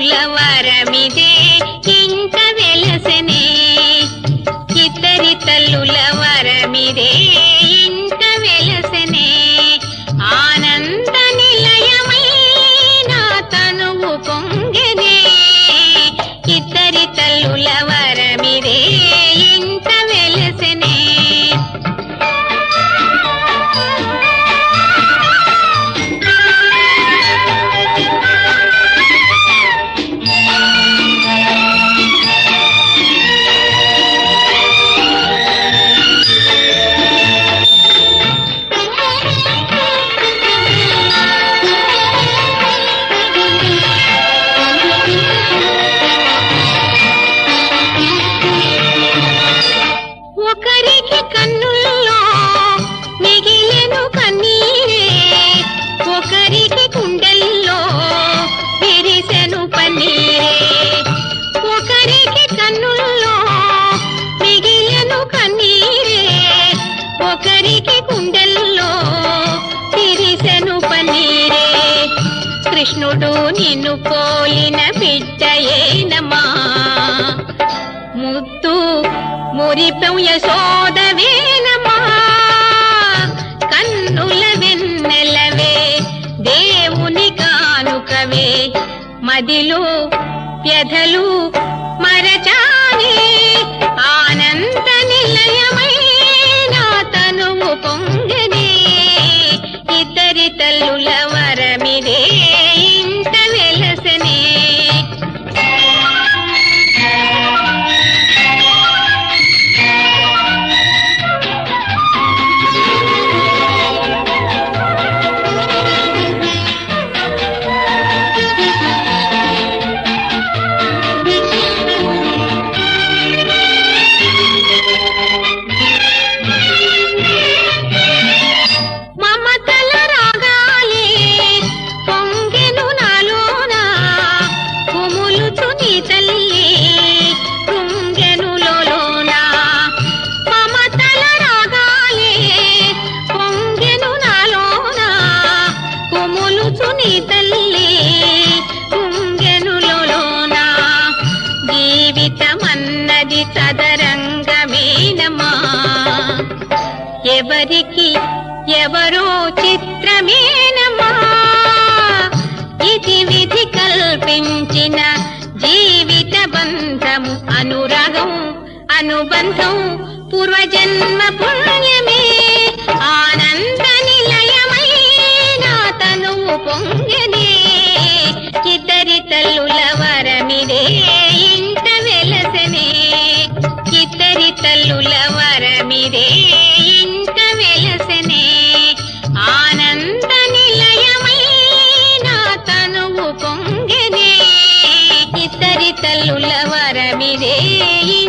కవుల వరమిదే ఇంక వెలసనే. ఇద్దరి తల్లుల వరమిదే ఇంక వెలసనే. ఆనంద నిలయమై నా పొంగనే. ఇద్దరి తల్లుల కన్నుల్లో మిగిలెను కన్నీరే ఒకరికి కుండెల్లో విరిసెను పన్నీరే. ఒకరికి కన్నుల్లో మిగిలెను కన్నీరే ఒకరికి కుండెల్లో విరిసెను పన్నీరే. కృష్ణుడు నిన్ను పోలిన బిడ్డయేనమా ముద్దు మురిపెం యశోదవేనమ్మా కన్నుల వెన్నెలవే దేవుని కానుకవే. మదిలో వ్యధలు మరచ చిత్రమేనమ్మా ఇది విధి కల్పించిన జీవిత బంధము అనురాగం అనుబంధం పూర్వజన్మ పుణ్యమే. ఆనంద నిలయమై నా తనువు పొంగనే. ఇద్దరి తల్లుల వరమిదే ఇంట వెలసనే. ఇద్దరి తల్లుల ಈ